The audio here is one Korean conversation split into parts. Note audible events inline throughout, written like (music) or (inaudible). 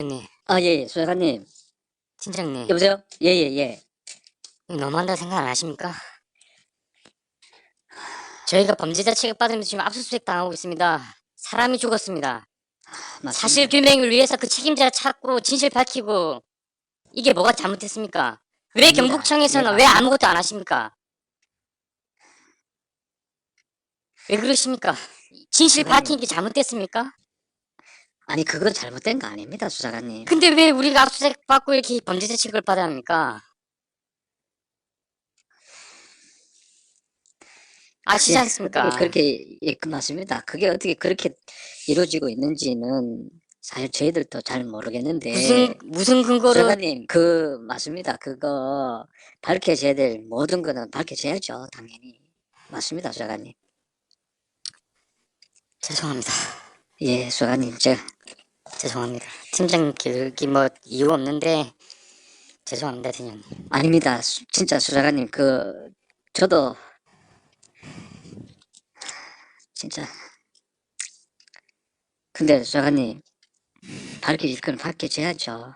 네, 아, 예, 예, 수사관님. 팀장님, 여보세요? 예, 예, 예. 이거 너무한다 생각 안 하십니까? 저희가 범죄자 취급받으면서 지금 압수수색 당하고 있습니다. 사람이 죽었습니다. 맞습니다. 사실 규명을 위해서 그 책임자 찾고 진실 밝히고 이게 뭐가 잘못됐습니까? 왜 아닙니다. 경북청에서는 예, 왜 아무것도 안 하십니까? 왜 그러십니까? 진실 그거는- 밝힌 게 잘못됐습니까? 아니, 그건 잘못된 거 아닙니다, 수사관님. 근데 왜 우리가 압수수색 받고 이렇게 범죄자 취급을 받아야 합니까? 아시지 예, 않습니까? 그렇게, 예, 그 맞습니다. 그게 어떻게 그렇게 이루어지고 있는지는 사실 저희들도 잘 모르겠는데. 무슨 무슨 근거로 수사관님, 그, 맞습니다. 그거 밝혀져야 될 모든 거는 밝혀져야죠, 당연히. 맞습니다, 수사관님. 죄송합니다. 예, 수사관님, 제가, 죄송합니다. 팀장 기르기 뭐 이유 없는데 죄송합니다, 팀장님. 아닙니다. 수- 진짜 수사관님, 그, 저도, 진짜. 근데 수사관님, 밝혀질 건 밝혀져야죠.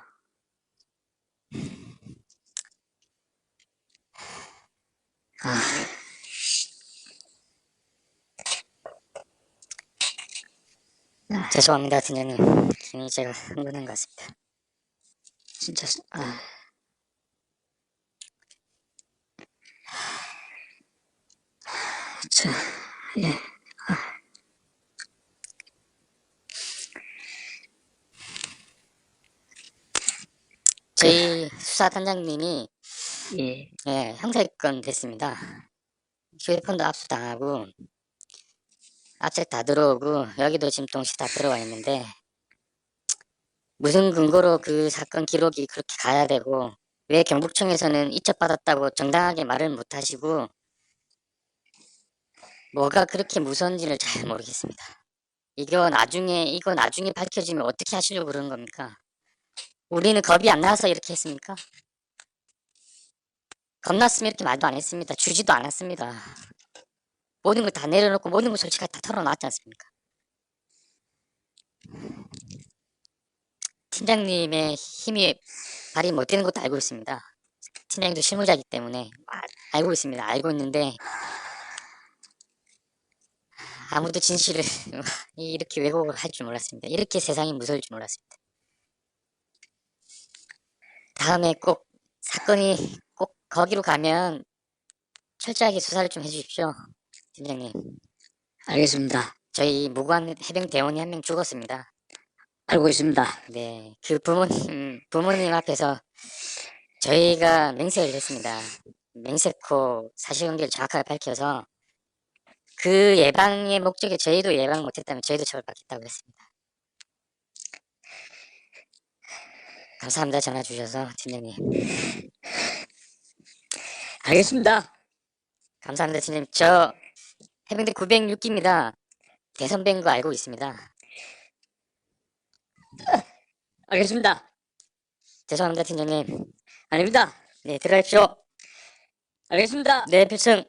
아, 죄송합니다, 팀장님. 제가 (laughs) 흥분한 것 같습니다. 진짜, 수- 아. 저, 예. 저희 수사단장님이 예, 예, 형사입건 됐습니다. 휴대폰도 압수당하고 압색 다 들어오고 여기도 지금 동시 다 들어와 있는데 무슨 근거로 그 사건 기록이 그렇게 가야 되고 왜 경북청에서는 이첩받았다고 정당하게 말을 못 하시고 뭐가 그렇게 무서운지를 잘 모르겠습니다. 이거 나중에 이거 나중에 밝혀지면 어떻게 하시려고 그러는 겁니까? 우리는 겁이 안 나서 이렇게 했습니까? 겁났으면 이렇게 말도 안 했습니다. 주지도 않았습니다. 모든 걸 다 내려놓고 모든 걸 솔직하게 다 털어놨지 않습니까? 팀장님의 힘이 발휘 못 되는 것도 알고 있습니다. 팀장님도 실무자이기 때문에 아- 알고 있습니다. 알고 있는데 아무도 진실을 (laughs) 이렇게 왜곡을 할 줄 몰랐습니다. 이렇게 세상이 무서울 줄 몰랐습니다. 다음에 꼭 사건이 꼭 거기로 가면 철저하게 수사를 좀 해주십시오. 팀장님. 알겠습니다. 저희 무관 해병 대원이 한 명 죽었습니다. 알고 있습니다. 네. 그 부모님, 부모님 앞에서 저희가 맹세를 했습니다. 맹세코 사실관계를 정확하게 밝혀서 그 예방의 목적에 저희도 예방 못했다면 저희도 처벌받겠다고 했습니다. 감사합니다. 전화 주셔서 팀장님. 알겠습니다. 감사합니다, 팀장님. 저 해병대 906기입니다. 대선배인 거 알고 있습니다. 알겠습니다. 죄송합니다, 팀장님. 아닙니다. 네, 들어가십시오. 알겠습니다. 네, 필승.